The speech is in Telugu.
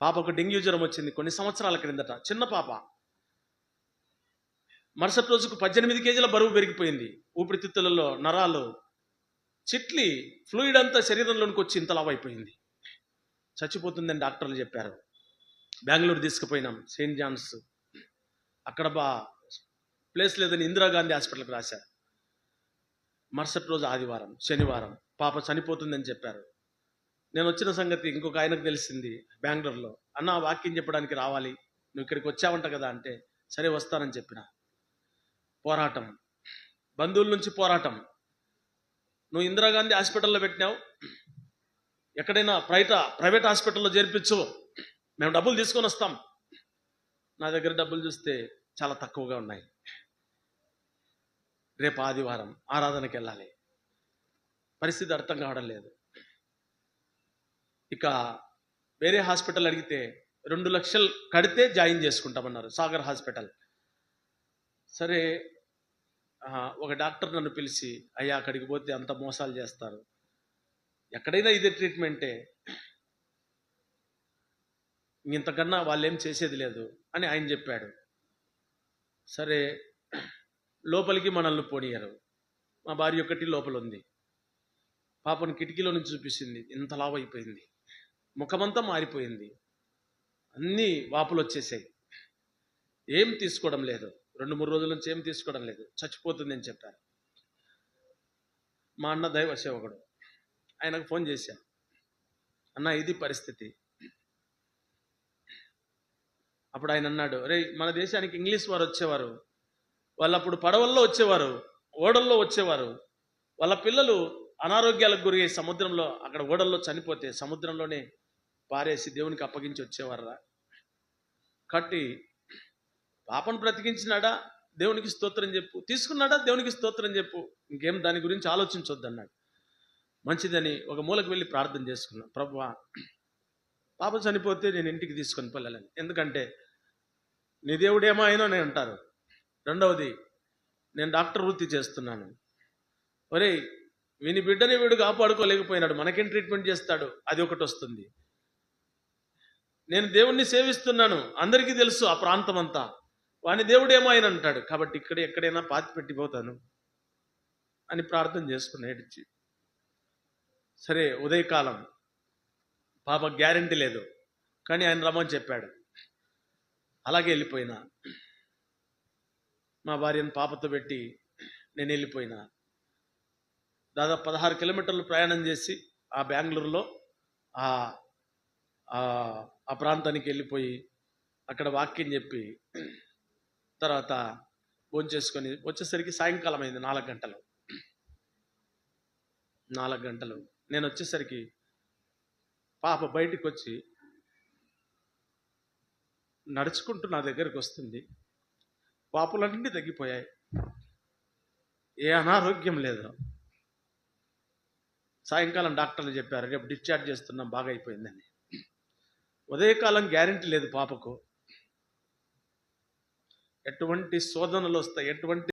పాపకు డెంగ్యూ జ్వరం వచ్చింది కొన్ని సంవత్సరాల క్రిందట. చిన్న పాప. మరుసటి రోజుకు పద్దెనిమిది కేజీల బరువు పెరిగిపోయింది. ఊపిరితిత్తులలో నరాలు. చిట్లి ఫ్లూయిడ్ అంతా శరీరంలోనికి వచ్చి ఇంత లావైపోయింది చచ్చిపోతుందని డాక్టర్లు చెప్పారు. బెంగళూరు తీసుకుపోయినాం సెయింట్ జాన్స్. అక్కడ బా ప్లేస్ లేదని ఇందిరాగాంధీ హాస్పిటల్కి రాశారు. మరుసటి రోజు ఆదివారం శనివారం. పాప చనిపోతుందని చెప్పారు. నేను వచ్చిన సంగతి ఇంకొక ఆయనకు తెలిసింది బెంగళూరులో. అన్న వాక్యం చెప్పడానికి రావాలి. నువ్వు ఇక్కడికి వచ్చావంట కదా అంటే సరే వస్తానని చెప్పిన. పోరాటం. బంధువుల నుంచి పోరాటం. నువ్వు ఇందిరాగాంధీ హాస్పిటల్లో పెట్టినావు. ఎక్కడైనా ప్రైట ప్రైవేట్ హాస్పిటల్లో చేర్పించు. మేము డబ్బులు తీసుకొని వస్తాం. నా దగ్గర డబ్బులు చూస్తే చాలా తక్కువగా ఉన్నాయి. రేపు ఆదివారం ఆరాధనకి వెళ్ళాలి. పరిస్థితి అర్థం కావడం లేదు. ఇక వేరే హాస్పిటల్ అడిగితే రెండు లక్షలు కడితే జాయిన్ చేసుకుంటామన్నారు సాగర్ హాస్పిటల్. సరే ఒక డాక్టర్ నన్ను పిలిచి అయ్యా అక్కడికి పోతే అంత మోసాలు చేస్తారు. ఎక్కడైనా ఇదే ట్రీట్మెంటే. ఇంతకన్నా వాళ్ళు ఏం చేసేది లేదు అని ఆయన చెప్పాడు. సరే లోపలికి మనల్ని పోనీయరు. మా భార్య ఒకటి లోపల ఉంది పాపను కిటికీలో నుంచి చూపిస్తుంది ఇంత లావు అయిపోయింది. ముఖమంతా మారిపోయింది. అన్నీ వాపులు వచ్చేసాయి ఏం తీసుకోవడం లేదు. రెండు మూడు రోజుల నుంచి ఏం తీసుకోవడం లేదు. చచ్చిపోతుంది అని చెప్పారు. మా అన్న దైవ సేవకుడు ఆయనకు ఫోన్ చేశాను అన్న ఇది పరిస్థితి. అప్పుడు ఆయన అన్నాడు రే మన దేశానికి ఇంగ్లీష్ వారు వచ్చేవారు. వాళ్ళు అప్పుడు పడవల్లో వచ్చేవారు. ఓడల్లో వచ్చేవారు. వాళ్ళ పిల్లలు అనారోగ్యాలకు గురి సముద్రంలో అక్కడ ఓడల్లో చనిపోతే సముద్రంలోనే పారేసి దేవునికి అప్పగించి వచ్చేవారా కట్టి పాపను బ్రతికించినాడా? దేవునికి స్తోత్రం చెప్పు. తీసుకున్నాడా? దేవునికి స్తోత్రం చెప్పు. ఇంకేం దాని గురించి ఆలోచించొద్దన్నాడు. మంచిదని ఒక మూలకు వెళ్ళి ప్రార్థన చేసుకున్నా. ప్రభు పాప చనిపోతే నేను ఇంటికి తీసుకొని వెళ్ళాలని. ఎందుకంటే నీ దేవుడేమో అయినో నేను అంటారు రెండవది నేను డాక్టర్ వృత్తి చేస్తున్నాను. ఒరేయ్ విని బిడ్డని వీడు కాపాడుకోలేకపోయినాడు. మనకేం ట్రీట్మెంట్ చేస్తాడు? అది ఒకటి వస్తుంది. నేను దేవుణ్ణి సేవిస్తున్నాను. అందరికీ తెలుసు ఆ ప్రాంతం అంతా వాని దేవుడేమో ఆయన అంటాడు. కాబట్టి ఇక్కడ ఎక్కడైనా పాతి పెట్టిపోతాను అని ప్రార్థన చేసుకుని ఏడిచి. సరే ఉదయకాలం. పాప గ్యారంటీ లేదు. కానీ ఆయన రమ్మని చెప్పాడు. అలాగే వెళ్ళిపోయినా. మా భార్యను పాపతో పెట్టి నేను వెళ్ళిపోయినా. దాదాపు పదహారు కిలోమీటర్లు ప్రయాణం చేసి ఆ బెంగళూరులో ఆ ఆ- ప్రాంతానికి వెళ్ళిపోయి అక్కడ వాక్యం చెప్పి తర్వాత భోంచేసుకొని వచ్చేసరికి సాయంకాలం అయింది నాలుగు గంటలు. నాలుగు గంటలు. నేను వచ్చేసరికి పాప బయటికి వచ్చి నడుచుకుంటూ నా దగ్గరికి వస్తుంది. పాపులన్నీ తగ్గిపోయాయి. ఏ అనారోగ్యం లేదు. సాయంకాలం డాక్టర్లు చెప్పారు రేపు డిశ్చార్జ్ చేస్తున్నాం బాగా అయిపోయిందని. ఉదయకాలం గ్యారంటీ లేదు పాపకు. ఎటువంటి శోధనలు వస్తాయి ఎటువంటి